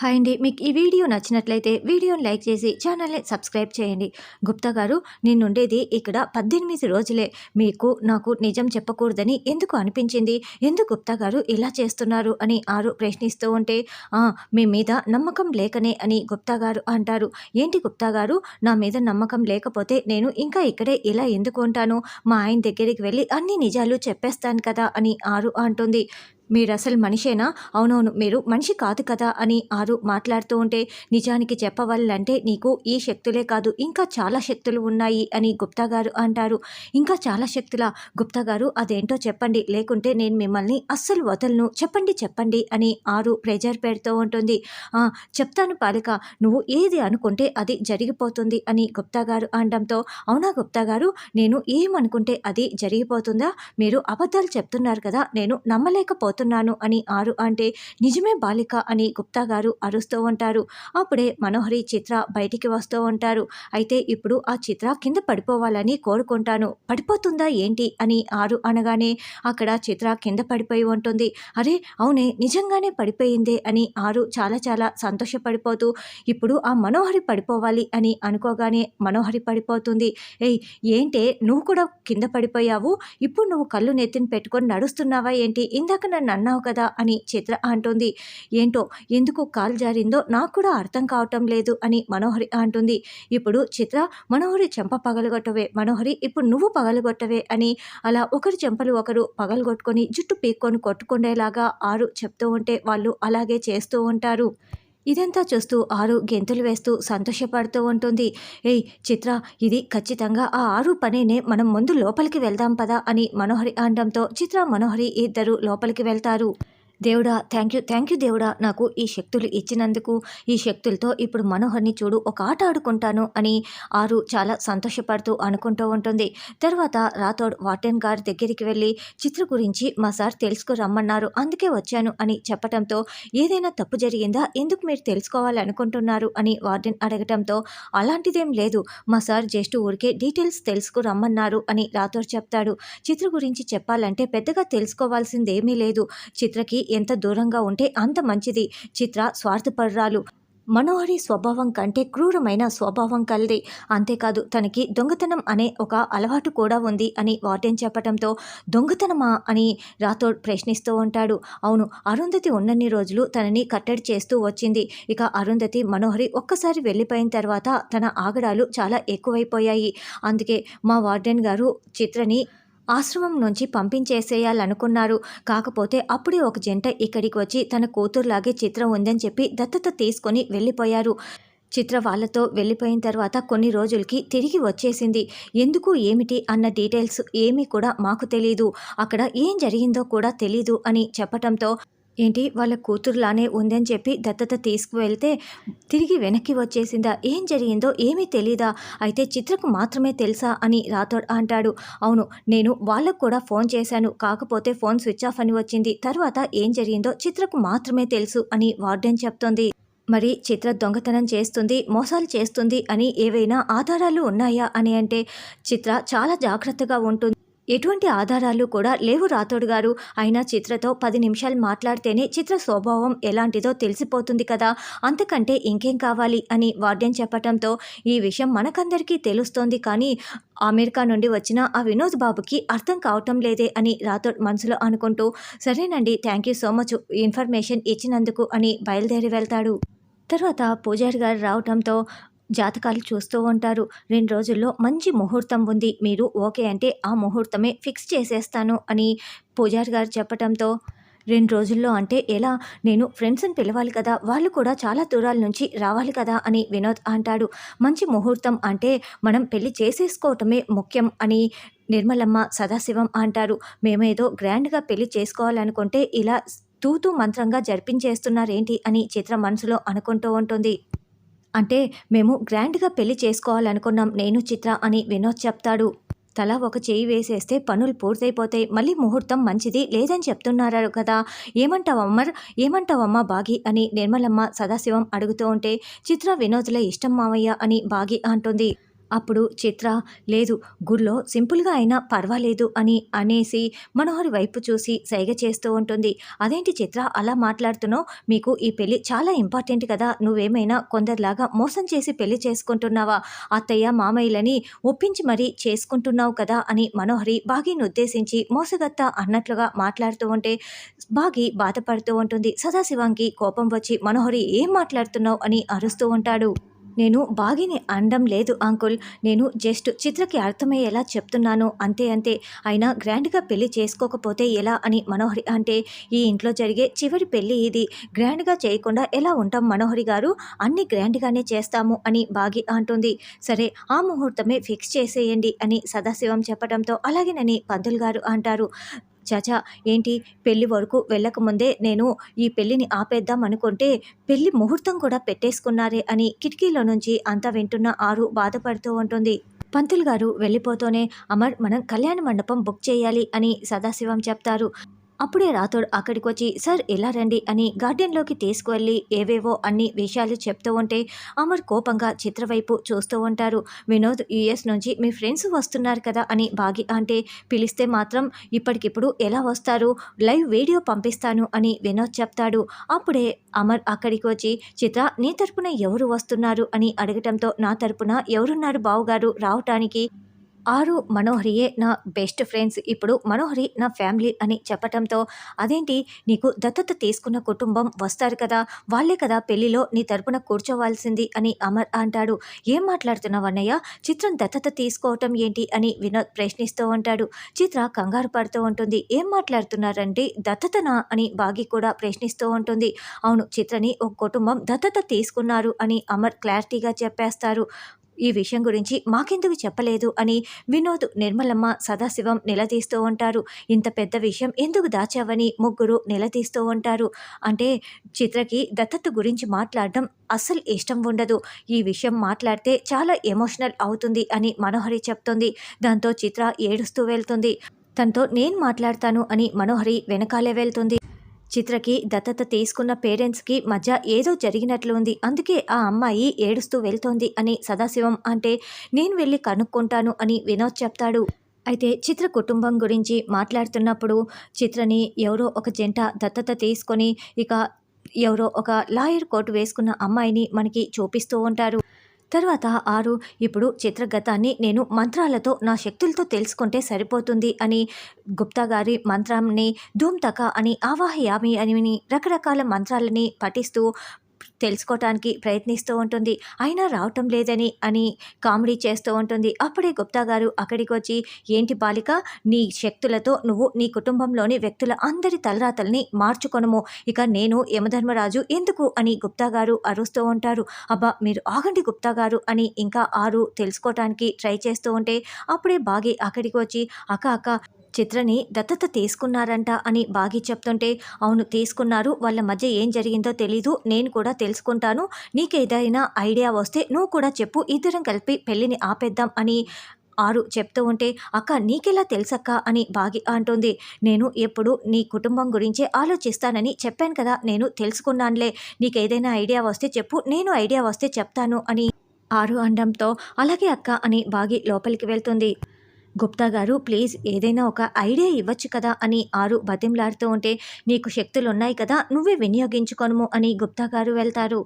Hi అండి. మీకు ఈ వీడియో నచ్చినట్లయితే వీడియోని లైక్ చేసి ఛానల్ని సబ్స్క్రైబ్ చేయండి. గుప్తా గారు నేనుండేది ఇక్కడ పద్దెనిమిది రోజులే. మీకు నాకు నిజం చెప్పకూడదని ఎందుకు అనిపించింది? ఎందుకు గుప్తా గారు ఇలా చేస్తున్నారు అని ఆరు ప్రశ్నిస్తూ ఉంటే మీ మీద నమ్మకం లేకనే అని గుప్తా గారు అంటారు. ఏంటి గుప్తా గారు? నా మీద నమ్మకం లేకపోతే నేను ఇంకా ఇక్కడే ఇలా ఎందుకు ఉంటాను? మా ఆయన దగ్గరికి వెళ్ళి అన్ని నిజాలు చెప్పేస్తాను కదా అని ఆరు అంటుంది. మీరు అసలు మనిషేనా? అవునవును మీరు మనిషి కాదు కదా అని ఆరు మాట్లాడుతూ ఉంటే నిజానికి చెప్పవాలంటే నీకు ఈ శక్తులే కాదు ఇంకా చాలా శక్తులు ఉన్నాయి అని గుప్తా గారు అంటారు. ఇంకా చాలా శక్తుల? గుప్తా గారు అదేంటో చెప్పండి. లేకుంటే నేను మిమ్మల్ని అస్సలు వదలను. చెప్పండి చెప్పండి అని ఆరు ప్రెజర్ పెడుతూ ఉంటుంది. చెప్తాను పాలిక నువ్వు ఏది అనుకుంటే అది జరిగిపోతుంది అని గుప్తా గారు అనడంతో అవునా గుప్తా గారు? నేను ఏమనుకుంటే అది జరిగిపోతుందా? మీరు అబద్ధాలు చెప్తున్నారు కదా నేను నమ్మలేకపోతున్నాను. అని ఆరు అంటే నిజమే బాలిక అని గుప్తా గారు అరుస్తూ ఉంటారు. అప్పుడే మనోహరి చిత్ర బయటికి వస్తూ ఉంటారు. అయితే ఇప్పుడు ఆ చిత్ర కింద పడిపోవాలని కోరుకుంటాను. పడిపోతుందా ఏంటి? అని ఆరు అనగానే అక్కడ చిత్ర కింద పడిపోయి ఉంటుంది. అరే అవునే నిజంగానే పడిపోయిందే అని ఆరు చాలా చాలా సంతోషపడిపోతూ ఇప్పుడు ఆ మనోహరి పడిపోవాలి అని అనుకోగానే మనోహరి పడిపోతుంది. ఏయ్ ఏంటే? నువ్వు కూడా కింద పడిపోయావు? ఇప్పుడు నువ్వు కళ్ళు నెత్తిని పెట్టుకొని నడుస్తున్నావా ఏంటి? ఇందాక నన్ను అన్నావు కదా అని చిత్ర అంటుంది. ఏంటో ఎందుకు కాలు జారిందో నాకు కూడా అర్థం కావటం లేదు అని మనోహరి అంటుంది. ఇప్పుడు చిత్ర మనోహరి చెంప పగలగొట్టవే. మనోహరి ఇప్పుడు నువ్వు పగలగొట్టవే అని అలా ఒకరి చెంపలు ఒకరు పగలగొట్టుకొని జుట్టు పీక్కొని కొట్టుకునేలాగా ఆరు చెప్తూ ఉంటే వాళ్ళు అలాగే చేస్తూ ఉంటారు. ఇదంతా చూస్తూ ఆరు గెంతులు వేస్తూ సంతోషపడుతూ ఉంటుంది. ఏయ్ చిత్ర ఇది ఖచ్చితంగా ఆ ఆరు పనేనే మనం ముందు లోపలికి వెళ్దాం పదా అని మనోహరి అనడంతో చిత్ర మనోహరి ఇద్దరు లోపలికి వెళ్తారు. దేవుడా థ్యాంక్ యూ థ్యాంక్ యూ దేవుడా నాకు ఈ శక్తులు ఇచ్చినందుకు ఈ శక్తులతో ఇప్పుడు మనోహర్ని చూడు ఒక ఆట ఆడుకుంటాను అని ఆరు చాలా సంతోషపడుతూ అనుకుంటూ ఉంటుంది. తర్వాత రాథోడ్ వార్డెన్ గారి దగ్గరికి వెళ్ళి చిత్ర గురించి మా సార్ తెలుసుకురమ్మన్నారు అందుకే వచ్చాను అని చెప్పడంతో ఏదైనా తప్పు జరిగిందా ఎందుకు మీరు తెలుసుకోవాలనుకుంటున్నారు అని వార్డెన్ అడగటంతో అలాంటిదేం లేదు మా సార్ జస్ట్ ఊరికే డీటెయిల్స్ తెలుసుకురమ్మన్నారు అని రాథోడ్ చెప్తాడు. చిత్ర గురించి చెప్పాలంటే పెద్దగా తెలుసుకోవాల్సిందేమీ లేదు చిత్రకి ఎంత దూరంగా ఉంటే అంత మంచిది. చిత్ర స్వార్థపర్రాలు. మనోహరి స్వభావం కంటే క్రూరమైన స్వభావం కలది. అంతేకాదు తనకి దొంగతనం అనే ఒక అలవాటు కూడా ఉంది అని వార్డెన్ చెప్పడంతో దొంగతనమా అని రాథోడ్ ప్రశ్నిస్తూ ఉంటాడు. అవును అరుంధతి ఉన్నన్ని రోజులు తనని కట్టడి చేస్తూ వచ్చింది. ఇక అరుంధతి మనోహరి ఒక్కసారి వెళ్ళిపోయిన తర్వాత తన ఆగడాలు చాలా ఎక్కువైపోయాయి. అందుకే మా వార్డెన్ గారు చిత్రని ఆశ్రమం నుంచి పంపించేసేయాలనుకున్నారు. కాకపోతే అప్పుడే ఒక జంట ఇక్కడికి వచ్చి తన కూతురులాగే చిత్రం ఉందని చెప్పి దత్తత తీసుకొని వెళ్ళిపోయారు. చిత్ర వాళ్ళతో వెళ్ళిపోయిన తర్వాత కొన్ని రోజులకి తిరిగి వచ్చేసింది. ఎందుకు ఏమిటి అన్న డీటెయిల్స్ ఏమీ కూడా మాకు తెలియదు అక్కడ ఏం జరిగిందో కూడా తెలీదు అని చెప్పటంతో ఏంటి? వాళ్ళ కూతురులానే ఉందని చెప్పి దత్తత తీసుకువెళ్తే తిరిగి వెనక్కి వచ్చేసిందా? ఏం జరిగిందో ఏమీ తెలీదా? అయితే చిత్రకు మాత్రమే తెలుసా అని రాథోడ్ అంటాడు. అవును నేను వాళ్ళకు కూడా ఫోన్ చేశాను. కాకపోతే ఫోన్ స్విచ్ ఆఫ్ అని వచ్చింది. తర్వాత ఏం జరిగిందో చిత్రకు మాత్రమే తెలుసు అని వార్డెన్ చెప్తోంది. మరి చిత్ర దొంగతనం చేస్తుంది మోసాలు చేస్తుంది అని ఏవైనా ఆధారాలు ఉన్నాయా అని అంటే చిత్ర చాలా జాగ్రత్తగా ఉంటుంది. ఎటువంటి ఆధారాలు కూడా లేవు రాథోడ్ గారు. అయినా చిత్రతో పది నిమిషాలు మాట్లాడితేనే చిత్ర స్వభావం ఎలాంటిదో తెలిసిపోతుంది కదా. అంతకంటే ఇంకేం కావాలి అని వార్డెన్ చెప్పటంతో ఈ విషయం మనకందరికీ తెలుస్తోంది కానీ అమెరికా నుండి వచ్చిన ఆ వినోద్ బాబుకి అర్థం కావటం లేదే అని రాథోడ్ మనసులో అనుకుంటూ సరేనండి thank you so much information ఇచ్చినందుకు అని బయలుదేరి వెళ్తాడు. తర్వాత పూజారి గారు రావటంతో జాతకాలు చూస్తూ ఉంటారు. రెండు రోజుల్లో మంచి ముహూర్తం ఉంది. మీరు ఓకే అంటే ఆ ముహూర్తమే ఫిక్స్ చేసేస్తాను అని పూజారి గారు చెప్పటంతో రెండు రోజుల్లో అంటే ఎలా? నేను ఫ్రెండ్స్ని పిలవాలి కదా. వాళ్ళు కూడా చాలా దూరాల నుంచి రావాలి కదా అని వినోద్ అంటాడు. మంచి ముహూర్తం అంటే మనం పెళ్ళి చేసేసుకోవటమే ముఖ్యం అని నిర్మలమ్మ సదాశివం అంటారు. మేమేదో గ్రాండ్గా పెళ్ళి చేసుకోవాలనుకుంటే ఇలా తూతూ మంత్రంగా జరిపించేస్తున్నారేంటి అని చిత్ర మనసులో అనుకుంటూ ఉంటుంది. అంటే మేము గ్రాండ్గా పెళ్ళి చేసుకోవాలనుకున్నాం. నేను చిత్ర అని వినోద్ చెప్తాడు. తల ఒక చేయి వేసేస్తే పనులు పూర్తయిపోతాయి. మళ్ళీ ముహూర్తం మంచిది లేదని చెప్తున్నారు కదా? ఏమంటావమ్మర్ ఏమంటావమ్మా బాగి? అని నిర్మలమ్మ సదాశివం అడుగుతూ ఉంటే చిత్ర వినోద్ల ఇష్టం మావయ్య అని బాగి అంటుంది. అప్పుడు చిత్ర లేదు గుడిలో సింపుల్గా అయినా పర్వాలేదు అని అనేసి మనోహరి వైపు చూసి సైగ చేస్తూ ఉంటుంది. అదేంటి చిత్ర అలా మాట్లాడుతున్నావు? మీకు ఈ పెళ్ళి చాలా ఇంపార్టెంట్ కదా. నువ్వేమైనా కొందరిలాగా మోసం చేసి పెళ్ళి చేసుకుంటున్నావా? అత్తయ్య మామయ్యలని ఒప్పించి మరీ చేసుకుంటున్నావు కదా అని మనోహరి బాగీని ఉద్దేశించి మోసగత్త అన్నట్లుగా మాట్లాడుతూ ఉంటే బాగి బాధపడుతూ ఉంటుంది. సదాశివాంకి కోపం వచ్చి మనోహరి ఏం మాట్లాడుతున్నావు? అని అరుస్తూ ఉంటాడు. నేను బాగిని అండం లేదు అంకుల్. నేను జస్ట్ చిత్రకి అర్థమయ్యేలా చెప్తున్నాను. అంతే అంతే. అయినా గ్రాండ్గా పెళ్ళి చేసుకోకపోతే ఎలా అని మనోహరి అంటే ఈ ఇంట్లో జరిగే చివరి పెళ్ళి ఇది. గ్రాండ్గా చేయకుండా ఎలా ఉంటాం మనోహరి గారు? అన్ని గ్రాండ్గానే చేస్తాము అని బాగి అంటుంది. సరే ఆ ముహూర్తమే ఫిక్స్ చేసేయండి అని సదాశివం చెప్పడంతో అలాగేనని పంతులు గారు అంటారు. చాచా ఏంటి? పెళ్ళి వరకు వెళ్ళకముందే నేను ఈ పెళ్ళిని ఆపేద్దాం అనుకుంటే పెళ్ళి ముహూర్తం కూడా పెట్టేసుకున్నారే అని కిటికీలో నుంచి అంతా వింటున్న ఆరు బాధపడుతూ ఉంటుంది. పంతులు గారు వెళ్ళిపోతూనే అమర్ మనం కళ్యాణ మండపం బుక్ చేయాలి అని సదాశివం చెప్తారు. అప్పుడే రాథోడ్ అక్కడికి వచ్చి సార్ ఎలా రండి అని గార్డెన్లోకి తీసుకువెళ్ళి ఏవేవో అన్ని విషయాలు చెప్తూ ఉంటే అమర్ కోపంగా చిత్ర వైపు చూస్తూ ఉంటారు. వినోద్ యుఎస్ నుంచి మీ ఫ్రెండ్స్ వస్తున్నారు కదా అని బాగి అంటే పిలిస్తే మాత్రం ఇప్పటికిప్పుడు ఎలా వస్తారు? లైవ్ వీడియో పంపిస్తాను అని వినోద్ చెప్తాడు. అప్పుడే అమర్ అక్కడికి వచ్చి చిత్ర నీ తరపున ఎవరు వస్తున్నారు? అని అడగటంతో నా తరపున ఎవరున్నారు బావుగారు? రావటానికి ఆరు మనోహరియే నా బెస్ట్ ఫ్రెండ్స్. ఇప్పుడు మనోహరి నా ఫ్యామిలీ అని చెప్పటంతో అదేంటి? నీకు దత్తత తీసుకున్న కుటుంబం వస్తారు కదా. వాళ్ళే కదా పెళ్ళిలో నీ తరపున కూర్చోవాల్సింది అని అమర్ అంటాడు. ఏం మాట్లాడుతున్నావు అన్నయ్య? చిత్రం దత్తత తీసుకోవటం ఏంటి? అని వినోద్ ప్రశ్నిస్తూ ఉంటాడు. చిత్ర కంగారు పడుతూ ఉంటుంది. ఏం మాట్లాడుతున్నారంటే దత్తతనా? అని బాగి కూడా ప్రశ్నిస్తూ ఉంటుంది. అవును చిత్రని ఒక కుటుంబం దత్తత తీసుకున్నారు అని అమర్ క్లారిటీగా చెప్పేస్తారు. ఈ విషయం గురించి మాకెందుకు చెప్పలేదు అని వినోద్ నిర్మలమ్మ సదాశివం నిలదీస్తూ ఉంటారు. ఇంత పెద్ద విషయం ఎందుకు దాచావని ముగ్గురు నిలదీస్తూ ఉంటారు. అంటే చిత్రకి దత్తత గురించి మాట్లాడడం అస్సలు ఇష్టం ఉండదు. ఈ విషయం మాట్లాడితే చాలా ఎమోషనల్ అవుతుంది అని మనోహరి చెప్తుంది. దాంతో చిత్ర ఏడుస్తూ వెళ్తుంది. తనతో నేను మాట్లాడతాను అని మనోహరి వెనకాలే వెళ్తుంది. చిత్రకి దత్తత తీసుకున్న పేరెంట్స్కి మధ్య ఏదో జరిగినట్లు ఉంది. అందుకే ఆ అమ్మాయి ఏడుస్తూ వెళ్తోంది అని సదాశివం అంటే నేను వెళ్ళి కనుక్కుంటాను అని వినోద్ చెప్తాడు. అయితే చిత్ర కుటుంబం గురించి మాట్లాడుతున్నప్పుడు చిత్రని ఎవరో ఒక జంట దత్తత తీసుకొని ఇక ఎవరో ఒక లాయర్ కోర్టు వేసుకున్న అమ్మాయిని మనకి చూపిస్తూ ఉంటారు. తర్వాత ఆరు ఇప్పుడు చిత్రగతాన్ని నేను మంత్రాలతో నా శక్తులతో తెలుసుకుంటే సరిపోతుంది అని గుప్తా గారి మంత్రాన్ని ధూమ్తక అని ఆవాహయామి అని రకరకాల మంత్రాలని పఠిస్తూ తెలుసుకోవటానికి ప్రయత్నిస్తూ ఉంటుంది. అయినా రావటం లేదని అని కామెడీ చేస్తూ ఉంటుంది. అప్పుడే గుప్తా గారు అక్కడికి వచ్చి ఏంటి బాలిక నీ శక్తులతో నువ్వు నీ కుటుంబంలోని వ్యక్తుల అందరి తలరాతల్ని మార్చుకొనము. ఇక నేను యమధర్మరాజు ఎందుకు? అని గుప్తా గారు అరుస్తూ ఉంటారు. అబ్బా మీరు ఆగండి గుప్తా గారు అని ఇంకా ఆరు తెలుసుకోవటానికి ట్రై చేస్తూ ఉంటే అప్పుడే బాగి అక్కడికి వచ్చి అక్క అక్క చిత్రని దత్తత తీసుకున్నారంట అని బాగి చెప్తుంటే అవును తీసుకున్నారు. వాళ్ళ మధ్య ఏం జరిగిందో తెలీదు. నేను కూడా తెలుసుకుంటాను. నీకేదైనా ఐడియా వస్తే నువ్వు కూడా చెప్పు. ఇద్దరం కలిపి పెళ్ళిని ఆపేద్దాం అని ఆరు చెప్తూ ఉంటే అక్క నీకెలా తెలుసక్క అని బాగి అంటుంది. నేను ఎప్పుడు నీ కుటుంబం గురించే ఆలోచిస్తానని చెప్పాను కదా. నేను తెలుసుకున్నానులే. నీకేదైనా ఐడియా వస్తే చెప్పు. నేను ఐడియా వస్తే చెప్తాను అని ఆరు అండంతో అలాగే అక్క అని బాగి లోపలికి వెళ్తుంది. గుప్తా గారు ప్లీజ్ ఏదైనా ఒక ఐడియా ఇవ్వచ్చు కదా అని ఆరు బతింలాడుతూ ఉంటే నీకు శక్తులు ఉన్నాయి కదా నువ్వే వినియోగించుకోను అని గుప్తా గారు వెళ్తారు.